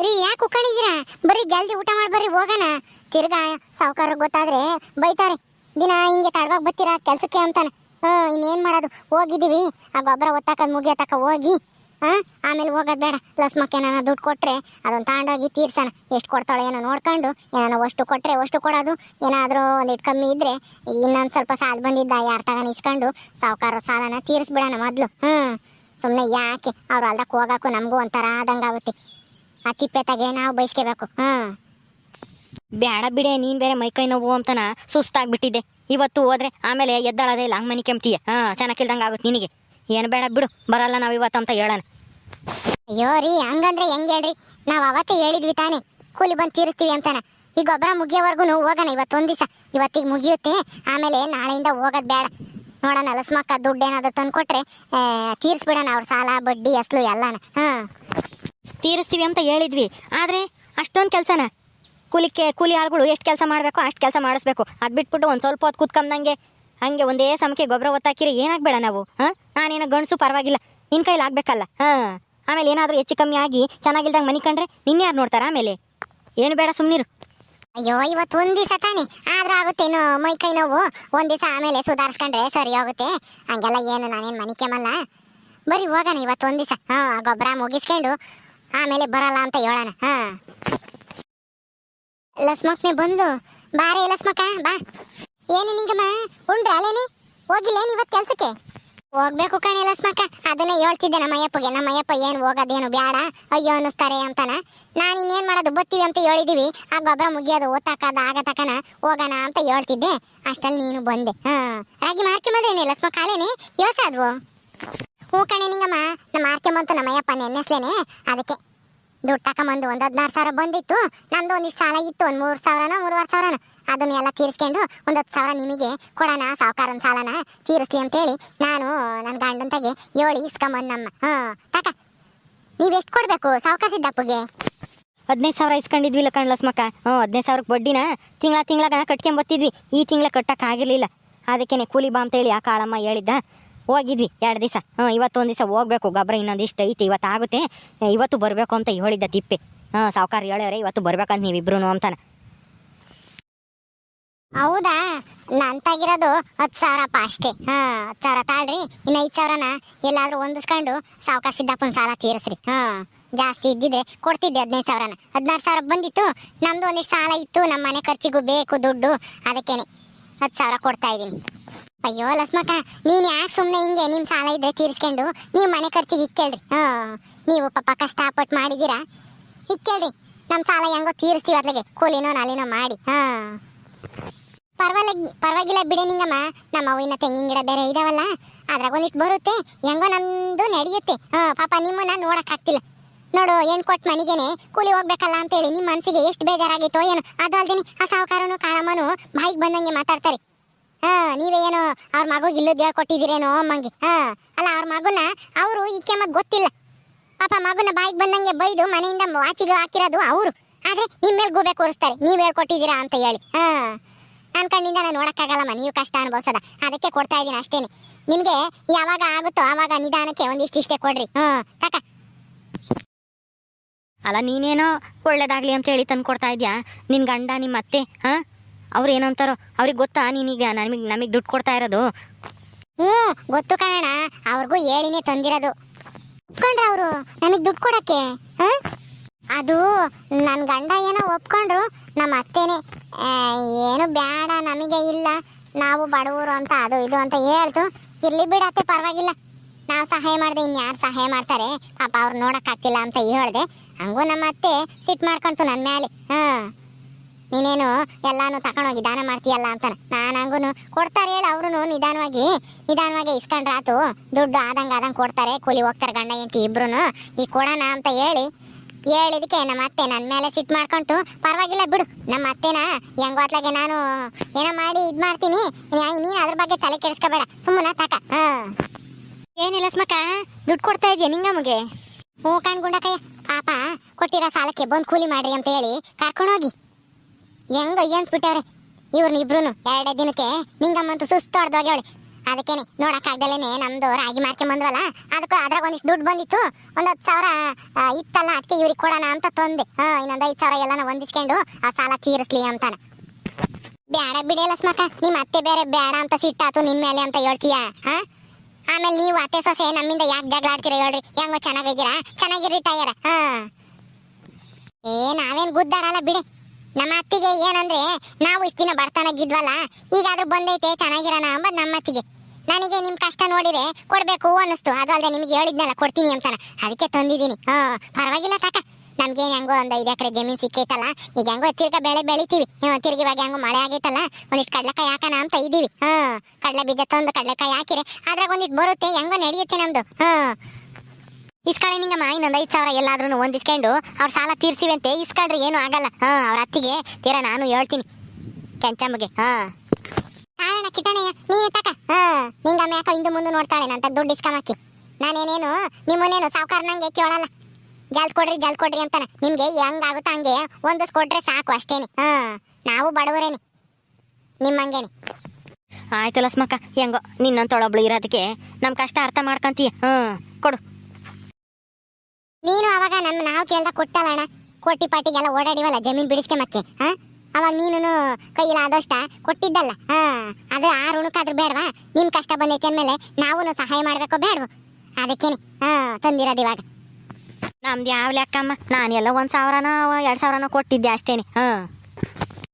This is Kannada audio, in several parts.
ಕುಕ್ಕಣಿದ್ದೀರಾ ಬರೀ ಜಲ್ದಿ ಊಟ ಮಾಡಿ, ಬರ್ರಿ, ಹೋಗೋಣ. ತಿರ್ಗಾ ಸಾವುಕಾರ ಗೊತ್ತಾದ್ರೆ ಬೈತಾರೆ. ದಿನ ಹಿಂಗೆ ತಡವಾಗಿ ಬರ್ತೀರಾ, ಕೆಲಸಕ್ಕೆ ಅಂತಾನೆ. ಹ್ಞೂ ಇನ್ನೇನು ಮಾಡೋದು? ಹೋಗಿದ್ದೀವಿ. ಆ ಗೊಬ್ಬರ ಒತ್ತಾಕದು ಮುಗಿಯತಕ್ಕ ಹೋಗಿ ಹಾಂ ಆಮೇಲೆ ಹೋಗೋದು ಬೇಡ. ಲಸ್ಮಕ್ಕೆ ಏನಾನ ದುಡ್ಡು ಕೊಟ್ಟರೆ ಅದೊಂದು ತಗೊಂಡೋಗಿ ತೀರ್ಸೋಣ. ಎಷ್ಟು ಕೊಡ್ತಾಳೆ ಏನೋ ನೋಡ್ಕೊಂಡು, ಏನಾನ ಅಷ್ಟು ಕೊಟ್ಟರೆ ಅಷ್ಟು ಕೊಡೋದು. ಏನಾದರೂ ಒಂದಿಟ್ಟು ಕಮ್ಮಿ ಇದ್ರೆ, ಇನ್ನೊಂದು ಸ್ವಲ್ಪ ಸಾಲ ಬಂದಿದ್ದ ಯಾರು ತಗೊಂಡು ಇಸ್ಕೊಂಡು ಸಾವುಕಾರ ಸಾಲನ ತೀರಿಸ್ಬಿಡೋಣ ಮೊದಲು. ಹ್ಞೂ ಸುಮ್ಮನೆ ಯಾಕೆ? ಅವ್ರು ಅಲ್ದಕ್ಕೆ ಹೋಗೋಕ್ಕೂ ನಮಗೂ ಒಂಥರ ಆದಂಗಾಗುತ್ತೆ. ಆ ತಿಪ್ಪೆ ತಗೆ ನಾವು ಬಯಸ್ಕೋಬೇಕು ಬ್ಯಾಡ ಬಿಡೆ ನೀನ್ ಬೇರೆ ಮೈಕೈ ನೋವು ಅಂತನ ಸುಸ್ತಾಗ್ಬಿಟ್ಟಿದ್ದೆ. ಇವತ್ತು ಹೋದ್ರೆ ಆಮೇಲೆ ಎದ್ದಾಳದೇ ಇಲ್ಲ ಹಂಗ್ ಮನಿ ಕೆಮ್ತೀಯ? ಹಾ ಚೆನ್ನಾಗಿಲ್ದಂಗೆ ಆಗುತ್ತೆ ನಿನಗೆ. ಏನು ಬೇಡ ಬಿಡು ಬರಲ್ಲ ನಾವು ಇವತ್ತು ಅಂತ ಹೇಳೋಣ. ಅಯ್ಯೋ ರೀ ಹಂಗಂದ್ರೆ ಹೆಂಗ್ ಹೇಳ್ರಿ? ನಾವು ಅವತ್ತೇ ಹೇಳಿದ್ವಿ ತಾನೇ ಕೂಲಿ ಬಂದು ತೀರಿಸ್ತೀವಿ ಅಂತಾನ. ಈ ಗೊಬ್ಬರ ಮುಗಿಯೋವರೆಗೂ ಹೋಗೋಣ ಇವತ್ತೊಂದು ದಿವಸ. ಇವತ್ತಿಗೆ ಮುಗಿಯುತ್ತೆ ಆಮೇಲೆ ನಾಳೆಯಿಂದ ಹೋಗೋದು ಬೇಡ. ನೋಡೋಣ ಲಸ್ಮಕ್ಕ ದುಡ್ಡು ಏನಾದ್ರು ತಂದು ತೀರಿಸ್ಬಿಡೋಣ ಅವ್ರ ಸಾಲ ಬಡ್ಡಿ ಅಸಲು ಎಲ್ಲಾನ. ಹಾಂ ತೀರಿಸ್ತೀವಿ ಅಂತ ಹೇಳಿದ್ವಿ. ಆದರೆ ಅಷ್ಟೊಂದು ಕೆಲಸನ. ಕೂಲಿಕ್ಕೆ ಕೂಲಿ ಆಳುಗಳು ಎಷ್ಟು ಕೆಲಸ ಮಾಡಬೇಕು ಅಷ್ಟು ಕೆಲಸ ಮಾಡಿಸ್ಬೇಕು. ಅದು ಬಿಟ್ಬಿಟ್ಟು ಒಂದು ಸ್ವಲ್ಪ ಹೊತ್ತು ಕೂತ್ಕೊಂಡಂಗೆ ಹಂಗೆ ಒಂದೇ ಸಮಕ್ಕೆ ಗೊಬ್ಬರ ಒತ್ತಾಕಿರಿ ಏನಾಗಬೇಡ ನಾವು, ಹಾಂ? ನಾನೇನೋ ಗಂಡಸು ಪರವಾಗಿಲ್ಲ. ನಿನ್ನ ಕೈಲಿ ಆಗ್ಬೇಕಲ್ಲ, ಹಾಂ? ಆಮೇಲೆ ಏನಾದರೂ ಹೆಚ್ಚು ಕಮ್ಮಿ ಆಗಿ ಚೆನ್ನಾಗಿಲ್ದಂಗೆ ಮನಿ ಕಂಡ್ರೆ ನಿನ್ನೆ ಯಾರು ನೋಡ್ತಾರೆ ಆಮೇಲೆ? ಏನು ಬೇಡ ಸುಮ್ಮನಿರು ಅಯ್ಯೋ ಇವತ್ತು ಒಂದ್ ದಿವಸ ತಾನೆ. ಆದ್ರೂ ಆಗುತ್ತೇನೋ ಮೈ ಕೈ ನೋವು. ಒಂದ್ ದಿವಸ ಆಮೇಲೆ ಸುಧಾರಿಸ್ಕೊಂಡ್ರೆ ಸರಿ ಹೋಗುತ್ತೆ. ಹಂಗೆಲ್ಲ ಏನು, ನಾನೇನು ಮನಿಕೆಮಲ್ಲ. ಬರೀ ಹೋಗೋಣ ಇವತ್ತು ಒಂದ್ ದಿವಸ. ಹಾಂ, ಗೊಬ್ಬರ ಮುಗಿಸ್ಕೊಂಡು ಆಮೇಲೆ ಬರಲ್ಲ ಅಂತ ಹೇಳೋಣ, ಹಾ. ಲಸ್ಮಕ್ನೆ ಬಂದು ಬಾರೆ ಲಸ್ಮಕ್ಕ, ಬಾ. ಏನು ನಿಂಗಮ್ಮ, ಉಂಡ್ರ ಅಲ್ಲೇನಿ? ಹೋಗಿಲ್ಲೇನು ಇವತ್ತು ಕೆಲಸಕ್ಕೆ? ಹೋಗ್ಬೇಕು ಕಣೆ ಲಸ್ಮಕ್ಕ. ಅದನ್ನೇ ಹೇಳ್ತಿದ್ದೆ ನಮ್ಮ ಅಯ್ಯಪ್ಪಗೆ. ನಮ್ಮ ಅಯ್ಯಪ್ಪ ಏನು ಹೋಗೋದೇನು ಬೇಡ ಅಯ್ಯೋ ಅನ್ನಿಸ್ತಾರೆ ಅಂತಾನ. ನಾನು ಇನ್ನೇನು ಮಾಡೋದು ಬತ್ತೀವಿ ಅಂತ ಹೇಳಿದೀವಿ. ಆ ಗೊಬ್ಬರ ಮುಗಿಯೋದು, ಓದ್ತಾಕದ ಆಗ ತಕನ ಹೋಗೋಣ ಅಂತ ಹೇಳ್ತಿದ್ದೆ. ಅಷ್ಟಲ್ಲಿ ನೀನು ಬಂದೆ, ಹಾಂ. ರಾಗಿ ಮಾರ್ಕೊಂಬಂದೇನೆ ಲಸ್ಮಕ್ಕ ಕಾಲೇನೆ ಯೋಸಾದ್ವು ಹ್ಞೂ ಕಣೆ ನಿಂಗಮ್ಮ. ನಮ್ಮ ಮಾರ್ಕೊಂಬಂತು ನಮ್ಮ ಅಯ್ಯಪ್ಪ ನೆನ್ನೆಸ್ಲೇನೆ ಅದಕ್ಕೆ ದುಡ್ಡು ತಕೊಂಬಂದು ಒಂದು ಹದಿನಾರು ಸಾವಿರ ಬಂದಿತ್ತು. ನಮ್ದು ಒಂದಿಷ್ಟು ಸಾಲ ಇತ್ತು, ಒಂದು ಮೂರು ಸಾವಿರನ, ಮೂರುವರೆ ಸಾವಿರನ. ಅದನ್ನ ಎಲ್ಲ ತೀರಿಸ್ಕೊಂಡು ಒಂದು ಹತ್ತು ಸಾವಿರ ನಿಮಗೆ ಕೊಡೋಣ, ಸಾವುಕಾರನ ಸಾಲನ ತೀರಿಸ್ಲಿ ಅಂತೇಳಿ ನಾನು ನನ್ನ ಗಂಡನ ತಗೆ ಏಳು ಇಸ್ಕೊಂಬಂದಮ್ಮ. ಹಾಂ ತಕ. ನೀವೆಷ್ಟು ಕೊಡಬೇಕು ಸಾವುಕಾರ ಸಿದ್ದಪ್ಪಗೆ? ಹದಿನೈದು ಸಾವಿರ ಇಸ್ಕೊಂಡಿದ್ವಿಲ್ಲ ಕಣ್ ಮಕ್ಕ. ಹ್ಞೂ, ಹದಿನೈದು ಸಾವಿರಕ್ಕೆ ಬಡ್ಡಿನ ತಿಂಗಳ ತಿಂಗಳಾಗ ಕಟ್ಕೊಂಬತ್ತಿದ್ವಿ ಈ ತಿಂಗಳ ಕಟ್ಟಕ್ಕಾಗಿರ್ಲಿಲ್ಲ ಅದಕ್ಕೇನೆ ಕೂಲಿ ಬಾ ಅಂತೇಳಿ ಆ ಕಾಳಮ್ಮ ಹೇಳಿದ್ದ. ಹೋಗಿದ್ವಿ, ಎರಡು ದಿವಸ. ಹಾಂ ಇವತ್ತು ಒಂದು ದಿವಸ ಹೋಗ್ಬೇಕು, ಗೊಬ್ಬರ ಇನ್ನೊಂದು ಇಷ್ಟು ಐತಿ, ಇವತ್ತು ಆಗುತ್ತೆ. ಇವತ್ತು ಬರಬೇಕು ಅಂತ ಹೇಳಿದ್ದ ತಿಪ್ಪೆ. ಹಾಂ ಸಾವುಕಾರ ಹೇಳ್ಯಾರ, ಇವತ್ತು ಬರ್ಬೇಕಂತ ನೀವಿಬ್ರು ಅಂತಾನೆ. ಹೌದಾ? ನನ್ ತಗಿರೋದು ಹತ್ತು ಸಾವಿರಪ್ಪ ಅಷ್ಟೇ. ಹಾ ಹತ್ತು ಸಾವಿರ ತಾಳ್ರಿ, ಇನ್ನು ಐದು ಸಾವಿರನ ಎಲ್ಲಾದ್ರೂ ಹೊಂದಿಸ್ಕೊಂಡು ಸಾವುಕಾರ ಸಿದ್ದಪ್ಪನ ಸಾಲ ತೀರಿಸ್ರಿ. ಹಾ ಜಾಸ್ತಿ ಇದ್ದಿದ್ರೆ ಕೊಡ್ತಿದ್ದೆ ಹದಿನೈದು ಸಾವಿರನ. ಹದಿನಾರು ಸಾವಿರ ಬಂದಿತ್ತು, ನಮ್ದು ಒಂದಿಷ್ಟು ಸಾಲ ಇತ್ತು ನಮ್ಮ ಮನೆ ಖರ್ಚಿಗೂ ಬೇಕು ದುಡ್ಡು, ಅದಕ್ಕೇನೆ ಹತ್ತು ಸಾವಿರ ಕೊಡ್ತಾ ಇದ್ದೀನಿ ಅಯ್ಯೋ ಲಸ್ಮಕ್ಕ, ನೀನ್ ಯಾಕೆ ಸುಮ್ಮನೆ ಹಿಂಗೆ ನಿಮ್ ಸಾಲ ಇದ್ರೆ ತೀರಿಸ್ಕೊಂಡು ನೀವ್ ಮನೆ ಖರ್ಚಿಗೆ ಇಕ್ಕೇಳ್ರಿ. ಹಾ, ನೀವು ಪಾಪ ಕಷ್ಟಪಟ್ಟು ಮಾಡಿದೀರಾ? ಇಕ್ಕೇಳ್ರಿ, ನಮ್ ಸಾಲ ಹೆಂಗೋ ತೀರಿಸ್ತೀವಿ ಅದ್ಲಗೆ, ಕೂಲಿನೋ ನಾಲಿನೋ ಮಾಡಿ, ಹಾ. ಪರವಾಗಿಲ್ಲ ಪರವಾಗಿಲ್ಲ ಬಿಡಿ ನಿಂಗಮ್ಮ, ನಮ್ಮ ಅವಿನ ತೆಂಗಿನ ಗಿಡ ಬೇರೆ ಇದಾವಲ್ಲ, ಅದ್ರಾಗ ಒಂದಿಟ್ಟು ಬರುತ್ತೆ, ಹೆಂಗೋ ನಂದು ನಡೆಯುತ್ತೆ. ಹಾ, ಪಾಪ ನಿಮ್ಮನ್ನ ನೋಡಕ್ ಆಗ್ತಿಲ್ಲ ನೋಡು, ಏನ್ ಕೊಟ್ ಮನೆಗೇನೆ, ಕೂಲಿ ಹೋಗ್ಬೇಕಲ್ಲ ಅಂತೇಳಿ ನಿಮ್ಮ ಮನಸ್ಸಿಗೆ ಎಷ್ಟು ಬೇಜಾರಾಗಿತ್ತು ಏನು, ಅದು ಅಲ್ದೇನೆ ಆ ಸಾವುಕಾರನು ಕಾಳಮ್ಮನು ಬಾಯಿಗೆ ಬಂದಂಗೆ ಮಾತಾಡ್ತಾರೆ. ಹಾ, ನೀವೇನೋ ಅವ್ರ ಮಗು ಇಲ್ಲದ ಹೇಳ್ಕೊಟ್ಟಿದ್ದೀರೇನೋ ಅಮ್ಮಂಗೆ. ಹಾ, ಅಲ್ಲ ಅವ್ರ ಮಗುನ ಅವರು ಈಕೆ ಮಗ ಗೊತ್ತಿಲ್ಲ. ಪಾಪ ಮಗುನ ಬಾಯಿಗೆ ಬಂದಂಗೆ ಬೈದು ಮನೆಯಿಂದ ವಾಚಿಗೆ ಹಾಕಿರೋದು ಅವರು. ಆದ್ರೆ ನಿಮ್ಮ ಮೇಲೆ ಗೂಬೆ ಕೂರಿಸ್ತಾರೆ. ನೀವು ಹೇಳ್ಕೊಟ್ಟಿದ್ದೀರಾ ಅಂತ ಹೇಳಿ. ಹಾ ನನ್ನ ಕಣ್ಣಿಂದ ನಾನು ನೋಡೋಕ್ಕಾಗಲ್ಲಮ್ಮ, ನೀವು ಕಷ್ಟ ಅನುಭವಿಸೋದ. ಅದಕ್ಕೆ ಕೊಡ್ತಾ ಇದ್ದೀನಿ ಅಷ್ಟೇನೆ. ನಿಮಗೆ ಯಾವಾಗ ಆಗುತ್ತೋ ಆವಾಗ ನಿಧಾನಕ್ಕೆ ಒಂದಿಷ್ಟಿಷ್ಟೇ ಕೊಡ್ರಿ. ಹ್ಞೂ ಕಾಕ ಅಲ್ಲ, ನೀನೇನೋ ಒಳ್ಳೇದಾಗಲಿ ಅಂತ ಹೇಳಿ ತಂದು ಕೊಡ್ತಾ ಇದ್ಯಾ? ನಿನ್ನ ಗಂಡ ನಿಮ್ಮ ಅತ್ತೆ ಹಾಂ? ಅವ್ರು ಏನಂತಾರೋ ಅವ್ರಿಗೆ ಗೊತ್ತಾ? ನೀನೀಗ ನಮಗೆ ನಮಗೆ ದುಡ್ಡು ಕೊಡ್ತಾ ಇರೋದು? ಹ್ಞೂ, ಗೊತ್ತು ಕಣಣ್ಣ. ಅವ್ರಿಗೂ ಹೇಳಿನೇ ತಂದಿರೋದು. ಒಪ್ಕೊಂಡ್ರ ಅವರು? ನಮಗೆ ದುಡ್ಡು ಕೊಡಕ್ಕೆ? ಹಾಂ? ಅದು ನನ್ನ ಗಂಡ ಏನೋ ಒಪ್ಕೊಂಡ್ರು ನಮ್ಮ ಅತ್ತೆನೇ. ಏನು ಬೇಡ ನಮಗೆ ಇಲ್ಲ. ನಾವು ಬಡವರು ಅಂತ, ಅದು ಇದು ಅಂತ ಹೇಳ್ತು. ಇರ್ಲಿ ಬಿಡತ್ತೆ ಪರವಾಗಿಲ್ಲ. ನಾವು ಸಹಾಯ ಮಾಡ್ದೆ ಇನ್ಯಾರು ಸಹಾಯ ಮಾಡ್ತಾರೆ? ಪಾಪ ಅವ್ರು ನೋಡೋಕ್ಕಾಗ್ತಿಲ್ಲ ಅಂತ ಹೇಳ್ದೆ. ಹಂಗೂ ನಮ್ಮ ಅತ್ತೆ ಸಿಟ್ಟು ಮಾಡ್ಕೊಂತು ನನ್ನ ಮೇಲೆ ಹಾ. ನೀನೇನು ಎಲ್ಲಾನು ತಕೊಂಡೋಗಿ ದಾನ ಮಾಡ್ತೀಯಲ್ಲ ಅಂತಾನೆ. ನಾನಂಗೂ ಕೊಡ್ತಾರೆ ಹೇಳಿ ಅವರು ನಿಧಾನವಾಗಿ ನಿಧಾನವಾಗಿ ಇಸ್ಕೊಂಡ್ರಾತು. ದುಡ್ಡು ಆದಂಗೆ ಆದಂಗೆ ಕೊಡ್ತಾರೆ, ಕೂಲಿ ಹೋಗ್ತಾರೆ ಗಂಡ ಹೆಂಡತಿ ಇಬ್ರು ಈ ಕೊಡೋಣ ಅಂತ ಹೇಳಿ ಹೇಳಿದಕ್ಕೆ ನಮ್ಮ ಅತ್ತೆ ನನ್ನ ಮೇಲೆ ಸಿಟ್ಟು ಮಾಡ್ಕೊಂತು. ಪರವಾಗಿಲ್ಲ ಬಿಡು, ನಮ್ಮ ಅತ್ತೆನ ಹೆಂಗೋ ನಾನು ಏನೋ ಮಾಡಿ ಇದು ಮಾಡ್ತೀನಿ. ನೀನು ಅದ್ರ ಬಗ್ಗೆ ತಲೆ ಕೆಡಿಸ್ಕೋಬೇಡ, ಸುಮ್ಮನೆ ತಕ. ಹಾಂ. ಏನಿಲ್ಲ ಸ್ಮಕ ದುಡ್ಡು ಕೊಡ್ತಾ ಇದೆಯಾ ನಿಂಗಮ್ಮಗೆ ಹ್ಞೂ ಕಣ್ಗುಂಡಕಯ್ಯ ಪಾಪ, ಕೊಟ್ಟಿರೋ ಸಾಲಕ್ಕೆ ಬಂದು ಕೂಲಿ ಮಾಡ್ರಿ ಅಂತ ಹೇಳಿ ಕರ್ಕೊಂಡೋಗಿ. ಹೆಂಗ ಏನ್ಸ್ಬಿಟ್ಟವ್ರೆ ಇವ್ರನ್ನ ಇಬ್ರು ಎರಡೇ ದಿನಕ್ಕೆ ನಿಂಗಮ್ಮಂತೂ ಸುಸ್ತು ಹೊಡೆದೋಗ್ಯವಳೆ ಅದಕ್ಕೇನೆ ನೋಡಕ್ಕಾಗ್ದಲೇನೆ ನಮ್ದು ರಾಗಿ ಮಾರ್ಕೊಂಬಂದ್ವಲ್ಲ ಅದಕ್ಕೂ ಅದ್ರಾಗ ಒಂದಿಷ್ಟು ದುಡ್ಡು ಬಂದಿತ್ತು. ಒಂದ್ ಹತ್ತು ಸಾವಿರ ಇತ್ತಲ್ಲ ಅದಕ್ಕೆ ಇವ್ರಿಗೆ ಕೊಡೋಣ ಅಂತ ತಂದೆ. ಹಾ, ಇನ್ನೊಂದು ಐದು ಸಾವಿರ ಎಲ್ಲಾನ ಹೊಂದಿಸ್ಕೊಂಡು ಆ ಸಾಲ ತೀರಿಸ್ಲಿ ಅಂತಾನ. ಬ್ಯಾಡ ಬಿಡಿಯಲ್ಲ ಸ್ಮಕ ನಿಮ್ ಅತ್ತೆ ಬೇರೆ ಬೇಡ ಅಂತ ಸಿಟ್ಟಾತು ನಿನ್ ಮೇಲೆ ಅಂತ ಹೇಳ್ತೀಯ? ಹಾ? ಆಮೇಲೆ ನೀವು ಅತ್ತೆ ಸೊಸೆ ನಮ್ಮಿಂದ ಯಾಕೆ ಜಗಳ ಆಡ್ತೀರ ಹೇಳ್ರಿ. ಹೆಂಗೋ ಚೆನ್ನಾಗಿದ್ದೀರಾ ಚೆನ್ನಾಗಿರ್ರಿ ತಾಯರ. ಹಾ. ಏ, ನಾವೇನ್ ಗುದ್ದಾಡಲ್ಲ ಬಿಡಿ. ನಮ್ಮ ಅತ್ತಿಗೆ ಏನಂದ್ರೆ, ನಾವು ಇಷ್ಟ ದಿನ ಬರ್ತಾನಾಗಿದ್ವಲ್ಲ ಈಗಾದ್ರೂ ಬಂದೈತೆ, ಚೆನ್ನಾಗಿರೋಣ ಅಂಬದ್ ನಮ್ಮ ಅತ್ತಿಗೆ. ನನಗೆ ನಿಮ್ ಕಷ್ಟ ನೋಡಿದ್ರೆ ಕೊಡ್ಬೇಕು ಅನ್ನಿಸ್ತು, ಅದು ಅಲ್ಲದೆ ನಿಮ್ಗೆ ಹೇಳಿದ್ನಲ್ಲ, ಕೊಡ್ತೀನಿ ಅಂತಾನ. ಅದಕ್ಕೆ ತಂದಿದ್ದೀನಿ. ಹಾ, ಪರವಾಗಿಲ್ಲ ತಾಕ ನಮ್ಗೆ ಹೆಂಗೋ ಒಂದ್ ಐದು ಎಕರೆ ಜಮೀನ್ ಸಿಕ್ಕೈತಲ್ಲ, ಈಗ ಹೆಂಗೋ ತಿರ್ಗ ಬೆಳೆ ಬೆಳಿತೀವಿ. ತಿರ್ಗಿವಾಗಿ ತಿರ್ಗಿ ಹೆಂಗೋ ಮಳೆ ಆಗೈತಲ್ಲ, ಒಂದಿಷ್ಟು ಕಡಲೆಕಾಯಿ ಹಾಕೋಣ ಅಂತ ಇದ್ದೀವಿ. ಹಾ, ಕಡ್ಲೆ ಬೀಜ ತಂದು ಕಡಲೆಕಾಯಿ ಹಾಕಿರಿ, ಅದ್ರಾಗ ಒಂದಿಟ್ಟು ಬರುತ್ತೆ, ಹೆಂಗೋ ನಡೆಯುತ್ತೆ ನಮ್ದು. ಹಾ. ಇಸ್ಕೊಳ್ಳಿ ನಿಂಗಮ್ಮ ಇನ್ನೊಂದು ಐದು ಸಾವಿರ ಎಲ್ಲಾದ್ರೂ ಒಂದಿಸ್ಕೊಂಡು ಅವ್ರ ಸಾಲ ತೀರ್ಸಿವಿ ಅಂತೆ ಇಸ್ಕೊಳ್ರಿ ಏನು ಆಗಲ್ಲ. ಹಾ ಅವ್ರ ಅತ್ತಿಗೆ ತೀರ ನಾನು ಹೇಳ್ತೀನಿ. ಕೆಂಚಮ್ಮಗೆ ಹಾ. ಕಾರಣ ಕಿಟಣಯ್ಯ ನೀನು ತಕ ಹಾ. ನಿಂಗಮ್ಮ ಯಾಕೋ ಹಿಂದೆ ಮುಂದೆ ನೋಡ್ತಾಳೆ ನಂತ ದುಡ್ಡು ಇಸ್ಕೊಂಬಕ್ಕಿ ನಾನೇನೇನು ನಿಮ್ಮನ್ನೇನು ಸಾವುಕಾರನಂಗೆ ಕೇಳಲ್ಲ? ಜಲ್ದ್ ಕೊಡ್ರಿ ಜಲ್ದ್ ಕೊಡ್ರಿ ಅಂತಾನೆ. ನಿಮ್ಗೆ ಹೆಂಗಾಗುತ್ತಾ ಹಂಗೆ ಒಂದಿಸ್ಕೊಟ್ರೆ ಸಾಕು ಅಷ್ಟೇನೆ. ಹಾ. ನಾವು ಬಡವರೇನೆ. ನಿಮ್ಮಂಗೇನೆ ಆಯ್ತು ಲಸ್ಮಕ್ಕ ಹೆಂಗೋ ನಿನ್ನಂತೊಳೊಬ್ಳು ಇರೋದಕ್ಕೆ ನಮ್ಮ ಕಷ್ಟ ಅರ್ಥ ಮಾಡ್ಕೊಂತೀಯ. ಹ್ಞೂ ಕೊಡು. ಅವಾಗ ನಮ್ಮ ನಾವು ಕೇಳ್ದ ಕೊಟ್ಟಲ್ಲಣ್ಣ ಕೋಟಿ ಪಾಟಿಗೆಲ್ಲ ಓಡಾಡಿವಲ್ಲ ಜಮೀನ್ ಬಿಡಿಸ್ಕೊಂಬಕ್ಕೆ ಹಾ? ಅವಾಗ ನೀನು ಆದಷ್ಟ ಕೊಟ್ಟಿದ್ದಲ್ಲ ಹಾ? ಅದು ಆ ಋಣಕ್ಕಾದ್ರೂ ಬೇಡವಾ? ನಿಮ್ ಕಷ್ಟ ಬಂದೈತೆ ಅಂದ್ಮೇಲೆ ನಾವು ಸಹಾಯ ಮಾಡ್ಬೇಕು ಬೇಡವು? ಅದಕ್ಕೇನೆ ಹಾ ತಂದಿರೋದು ಇವಾಗ. ನಮ್ದು ಯಾವ ಲೆಕ್ಕಮ್ಮ? ನಾನು ಎಲ್ಲ ಒಂದು ಸಾವಿರನ ಎರಡು ಸಾವಿರನ ಕೊಟ್ಟಿದ್ದೆ ಅಷ್ಟೇನೆ ಹಾ?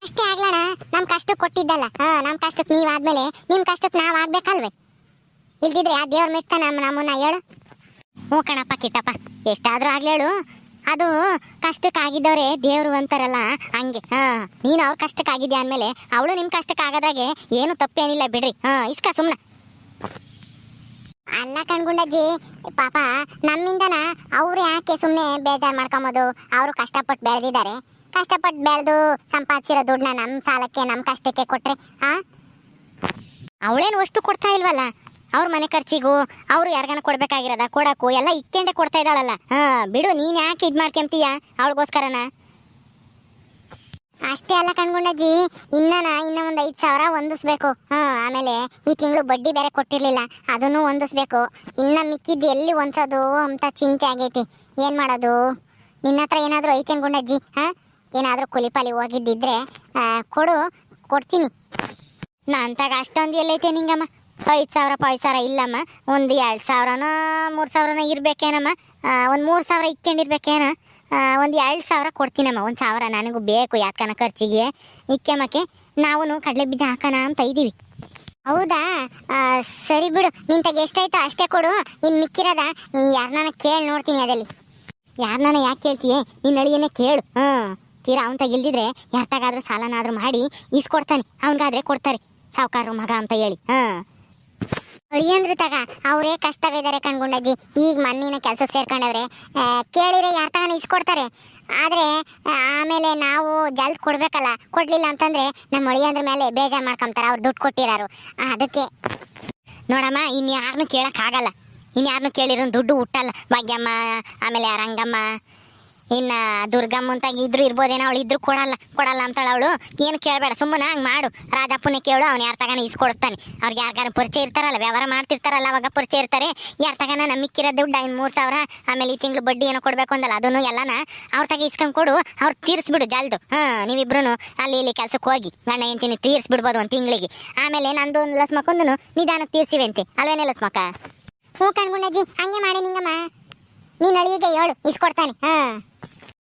ಅಷ್ಟೇ ಆಗ್ಲಣ್ಣ ನಮ್ ಕಷ್ಟಕ್ಕೆ ಕೊಟ್ಟಿದ್ದಲ್ಲ ಹಾ? ನಮ್ ಕಷ್ಟಕ್ಕೆ ನೀವು ಆದ್ಮೇಲೆ ನಿಮ್ ಕಷ್ಟಕ್ಕೆ ನಾವ್ ಆಗ್ಬೇಕಲ್ವೇ? ಇಲ್ದಿದ್ರೆ ಆ ದೇವ್ರ ಮೆಚ್ಚ ನಮ್ಮ ನಮ್ಮನ್ನ ಹೇಳು. ಹ್ಞೂ ಕಣಪ್ಪ ಕಿಟ್ಟಪ್ಪ ಎಷ್ಟಾದರೂ ಆಗ್ಲೇಳು ಹೇಳು. ಅದು ಕಷ್ಟಕ್ಕಾಗಿದ್ದವ್ರೆ ದೇವರು ಅಂತಾರಲ್ಲ ಹಂಗೆ. ಹಾ ನೀನು ಅವ್ರ ಕಷ್ಟಕ್ಕಾಗಿದ್ಯಾ ಅಂದಮೇಲೆ ಅವಳು ನಿಮ್ ಕಷ್ಟಕ್ಕಾಗದ್ರಾಗೆ ಏನು ತಪ್ಪೇನಿಲ್ಲ ಬಿಡ್ರಿ. ಹಾ ಇಸ್ಕ ಸುಮ್ಮನೆ ಅಲ್ಲ ಕಣ್ಗುಂಡಜ್ಜಿ ಪಾಪ ನಮ್ಮಿಂದನ ಅವ್ರು ಯಾಕೆ ಸುಮ್ಮನೆ ಬೇಜಾರು ಮಾಡ್ಕೊಂಬೋದು? ಅವರು ಕಷ್ಟಪಟ್ಟು ಬೆಳೆದಿದ್ದಾರೆ. ಕಷ್ಟಪಟ್ಟು ಬೆಳೆದು ಸಂಪಾದಿಸಿರೋ ದುಡ್ಡನ್ನ ನಮ್ಮ ಸಾಲಕ್ಕೆ ನಮ್ಮ ಕಷ್ಟಕ್ಕೆ ಕೊಟ್ರೆ ಆ? ಅವಳೇನು ಅಷ್ಟು ಕೊಡ್ತಾ ಇಲ್ವಲ್ಲ? ಅವ್ರ ಮನೆ ಖರ್ಚಿಗೂ ಅವ್ರು ಯಾರಿಗಾನ ಕೊಡ್ಬೇಕಾಗಿರೋದ? ಕೊಡಕ್ಕೂ ಎಲ್ಲ ಇಕ್ಕೊಂಡೆ ಕೊಡ್ತಾ ಇದ್ದಾಳಲ್ಲ. ಹಾ ಬಿಡು ನೀನ್ ಯಾಕೆ ಇದ್ ಮಾಡ್ಕೊಂತೀಯ? ಅವಳಿಗೋಸ್ಕರನ. ಅಷ್ಟೇ ಅಲ್ಲ ಕಣ್ಗುಂಡಜ್ಜಿ ಇನ್ನನ ಇನ್ನ ಒಂದ್ ಐದ್ ಸಾವಿರ ಹೊಂದಿಸ್ಬೇಕು. ಹಾ ಆಮೇಲೆ ಈ ತಿಂಗಳು ಬಡ್ಡಿ ಬೇರೆ ಕೊಟ್ಟಿರ್ಲಿಲ್ಲ. ಅದನ್ನು ಹೊಂದಿಸ್ಬೇಕು. ಇನ್ನ ಮಿಕ್ಕಿದ್ದು ಎಲ್ಲಿ ಹೊಂದ್ಸೋದು ಅಂತ ಚಿಂತೆ ಆಗೈತಿ. ಏನ್ ಮಾಡೋದು? ನಿನ್ನ ಹತ್ರ ಏನಾದ್ರೂ ಐತೆ ಗುಂಡಜ್ಜಿ ಹಾ? ಏನಾದ್ರೂ ಕುಲಿಪಾಲಿ ಹೋಗಿದ್ದಿದ್ರೆ ಕೊಡು ಕೊಡ್ತೀನಿ. ನಂತಾಗ ಅಷ್ಟೊಂದು ಎಲ್ಲೈತೆ ನಿಂಗಮ್ಮ. ಐದು ಸಾವಿರ ಐದು ಸಾವಿರ ಇಲ್ಲಮ್ಮ. ಒಂದು ಎರಡು ಸಾವಿರನೋ ಮೂರು ಸಾವಿರನೋ ಇರಬೇಕೇನಮ್ಮ? ಒಂದು ಮೂರು ಸಾವಿರ ಇಕ್ಕೊಂಡಿರ್ಬೇಕೇನ? ಒಂದು ಎರಡು ಸಾವಿರ ಕೊಡ್ತೀನಮ್ಮ. ಒಂದು ಸಾವಿರ ನನಗೂ ಬೇಕು ಯಾಕನ ಖರ್ಚಿಗೆ. ಇಕ್ಕಮ್ಮಕ್ಕೆ ನಾವು ಕಡಲೆ ಬೀಜ ಹಾಕೋಣ ಅಂತ ಇದ್ದೀವಿ ಹೌದಾ? ಸರಿ ಬಿಡು. ನಿಂತಾಗ ಎಷ್ಟಾಯ್ತೋ ಅಷ್ಟೇ ಕೊಡು. ಇನ್ನು ಮಿಕ್ಕಿರೋದ ಯಾರನ್ನ ಕೇಳಿ ನೋಡ್ತೀನಿ ಅದಲ್ಲಿ ಯಾರನ್ನ ಯಾಕೆ ಕೇಳ್ತೀಯೇ? ನಿನ್ನ ಅಳಿಯನ್ನೇ ಕೇಳು. ಹ್ಞೂ ತೀರಾ ಅವನ ಇಲ್ದಿದ್ರೆ ಯಾರ್ತಾಗಾದ್ರೂ ಸಾಲನಾದ್ರೂ ಮಾಡಿ ಇಸ್ಕೊಡ್ತಾನೆ ಅವನಿಗಾದ್ರೆ ಕೊಡ್ತಾರೆ. ಸಾವುಕಾರ ಮಗ ಅಂತ ಹೇಳಿ. ಹಾಂ. ಅಳಿಯಂದ್ರ ತಗ. ಅವರೇ ಕಷ್ಟವಿದ್ದಾರೆ ಕಣ್ಗುಂಡಜ್ಜಿ ಈಗ ಮಣ್ಣಿನ ಕೆಲಸಕ್ಕೆ ಸೇರ್ಕೊಂಡವ್ರೆ. ಕೇಳಿದ್ರೆ ಯಾರ ತಗನ ಇಸ್ಕೊಡ್ತಾರೆ ಆದ್ರೆ ಆಮೇಲೆ ನಾವು ಜಲ್ದಿ ಕೊಡ್ಬೇಕಲ್ಲ. ಕೊಡ್ಲಿಲ್ಲ ಅಂತಂದ್ರೆ ನಮ್ಮ ಅಳಿಯಂದ್ರ ಮೇಲೆ ಬೇಜಾರು ಮಾಡ್ಕೊಂತಾರೆ ಅವ್ರು ದುಡ್ಡು ಕೊಟ್ಟಿರಾರು. ಅದಕ್ಕೆ. ನೋಡಮ್ಮ ಇನ್ಯಾರನ್ನೂ ಕೇಳೋಕ್ಕಾಗಲ್ಲ ಇನ್ಯಾರನ್ನೂ ಕೇಳಿರೋ ದುಡ್ಡು ಹುಟ್ಟಲ್ಲ. ಭಾಗ್ಯಮ್ಮ, ಆಮೇಲೆ ರಂಗಮ್ಮ. ಇನ್ನ ದುರ್ಗಮ್ಮ ಅಂತ ಇದ್ರು ಇರ್ಬೋದೇನೋ ಅವಳು ಇದ್ರು ಕೊಡಲ್ಲ ಕೊಡಲ್ಲ ಅಂತಾಳ ಅವಳು. ಏನು ಕೇಳಬೇಡ ಸುಮ್ಮನೆ ಹಂಗೆ ಮಾಡು. ರಾಜಪ್ಪನೇ ಕೇಳು, ಅವ್ನು ಯಾರ ತಗನ ಇಸ್ಕೊಡ್ತಾನೆ ಅವ್ರಿಗೆ ಯಾರಿಗಾರ ಪರಿಚಯ ಇರ್ತಾರಲ್ಲ, ವ್ಯವಹಾರ ಮಾಡ್ತಿರ್ತಾರಲ್ಲ, ಅವಾಗ ಪರಿಚಯ ಇರ್ತಾರೆ. ಯಾರ ತಗನ ನಮ್ಮಿಕ್ಕಿರೋ ದುಡ್ಡು ಐದು ಮೂರು ಸಾವಿರ, ಆಮೇಲೆ ಈ ತಿಂಗಳು ಬಡ್ಡಿ ಏನೋ ಕೊಡಬೇಕು ಅಂದಲ್ಲ, ಅದನ್ನು ಎಲ್ಲನ ಅವ್ರ ತಗ ಇಸ್ಕೊಂಡ್ ಕೊಡು, ಅವ್ರು ತೀರಿಸ್ಬಿಡು ಜಲ್ದು. ಹಾಂ ನೀವಿಬ್ರು ಅಲ್ಲಿ ಇಲ್ಲಿ ಕೆಲಸಕ್ಕೆ ಹೋಗಿ, ಗಂಡ ಹೆಂಡ್ತಿನಿ ತೀರಿಸ್ಬಿಡ್ಬೋದು ಒಂದು ತಿಂಗಳಿಗೆ. ಆಮೇಲೆ ನಂದು ಒಂದು ಲಸ್ಮಕ್ಕೊಂದು ನಿಧಾನಕ್ಕೆ ತೀರಿಸಿವೆ ಅಂತೆ ಅಲ್ವೇನೇ ಲಸ್ಮಕ್ಕ ಹ್ಞೂ ಕಣ್ಗುಣಜಿ ಹಂಗೆ ಮಾಡಿ ನಿಂಗಮ್ಮ. ನೀನು ಅಳಿಗೆ ಹೇಳು ಇಸ್ಕೊಡ್ತಾನೆ ಹಾ.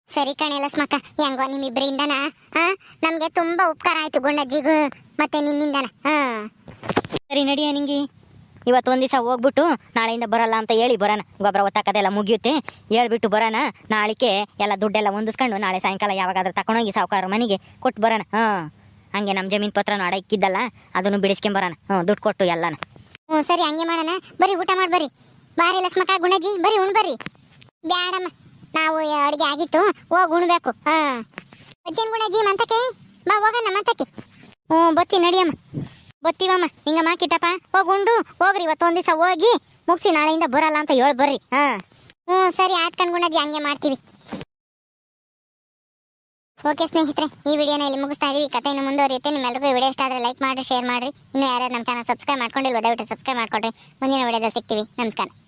ಸರಿ ಕಣೆ ಲಸ್ಮಕ್ಕ ಹೆಂಗೋ ನಿಮ್ಮಿಬ್ಬರಿಂದನ ಹಾ ನಮ್ಗೆ ತುಂಬಾ ಉಪಕಾರ ಆಯ್ತು ಗುಂಡಜ್ಜಿಗೂ ಮತ್ತೆ ನಿನ್ನಿಂದನ ಹಾ ಸರಿ ನಡಿಯ ನಿಂಗಿ ಇವತ್ತು ಒಂದು ದಿವಸ ಹೋಗ್ಬಿಟ್ಟು ನಾಳೆಯಿಂದ ಬರಲ್ಲ ಅಂತ ಹೇಳಿ ಬರೋಣ. ಗೊಬ್ಬರ ಒತ್ತಾಕದೆಲ್ಲ ಮುಗಿಯುತ್ತೆ. ಹೇಳ್ಬಿಟ್ಟು ಬರೋಣ. ನಾಳಿಕೆ ಎಲ್ಲ ದುಡ್ಡೆಲ್ಲ ಹೊಂದಿಸ್ಕೊಂಡು ನಾಳೆ ಸಾಯಂಕಾಲ ಯಾವಾಗಾದ್ರೂ ತಗೊಂಡೋಗಿ ಸಾವುಕಾರ ಮನೆಗೆ ಕೊಟ್ಟು ಬರೋಣ. ಹಾ ಹಂಗೆ ನಮ್ಮ ಜಮೀನು ಪತ್ರನ ಅಡ ಇಕ್ಕಿದ್ದಲ್ಲ ಅದನ್ನು ಬಿಡಿಸ್ಕೊಂಬರೋಣ ಹ್ಞೂ ದುಡ್ಡು ಕೊಟ್ಟು ಎಲ್ಲನ. ಹ್ಞೂ ಸರಿ ಹಂಗೆ ಮಾಡೋಣ. ಬರೀ ಊಟ ಮಾಡಿ ಬರ್ರಿ ಬಾರಿ ಲಸ್ಮಕ್ಕ ಗುಣಜಿ ಬರೀ ಉಣ್ ಬರ್ರಿ ಬ್ಯಾಡಮ್ಮ. ನಾವು ಅಡುಗೆ ಆಗಿತ್ತು, ಹೋಗಿ ಉಣ್ಬೇಕು. ಹಾ. ಗುಣ ಗುಂಡಜ್ಜಿ ಮಂತಕ್ಕೆ? ಬಾ, ಹೋಗಣ್ಣ ಮಂತಕ್ಕೆ. ಹ್ಞೂ, ಬತ್ತಿ ನಡಿಯಮ್ಮ. ಬತ್ತೀವಮ್ಮ, ಹಿಂಗಮ್ಮ ಕಿಟ್ಟಪ್ಪ, ಹೋಗಿ ಉಂಡು, ಹೋಗ್ರಿ, ಇವತ್ತೊಂದು ದಿವಸ ಹೋಗಿ, ಮುಗಿಸಿ ನಾಳೆಯಿಂದ ಬರಲ್ಲ ಅಂತ ಹೇಳಿ ಬರ್ರಿ. ಹಾ. ಹ್ಞೂ, ಸರಿ, ಆಯ್ತು ಕಣ್ಗುಂಡಜ್ಜಿ ಹಂಗೆ ಮಾಡ್ತೀವಿ. ಓಕೆ ಸ್ನೇಹಿತರೆ, ಈ ವಿಡಿಯೋನ ಇಲ್ಲಿ ಮುಗಿಸ್ತಾ ಇದೀವಿ. ಕಥೆ ಇನ್ನು ಮುಂದುವರಿಯುತ್ತೆ. ನಿಮ್ಮೆಲ್ಲರಿಗೂ ವಿಡಿಯೋ ಇಷ್ಟ ಆದರೆ ಲೈಕ್ ಮಾಡಿ, ಶೇರ್ ಮಾಡಿರಿ. ಇನ್ನು ಯಾರು ನಮ್ಮ ಚಾನಲ್ ಸಬ್ಸ್ಕ್ರೈಬ್ ಮಾಡ್ಕೊಂಡಿಲ್ಲ ದಯವಿಟ್ಟು ಸಬ್ಸ್ಕ್ರೈಬ್ ಮಾಡ್ಕೊಡ್ರಿ. ಮುಂದಿನ ವಿಡಿಯೋದಲ್ಲಿ ಸಿಗ್ತೀವಿ. ನಮಸ್ಕಾರ.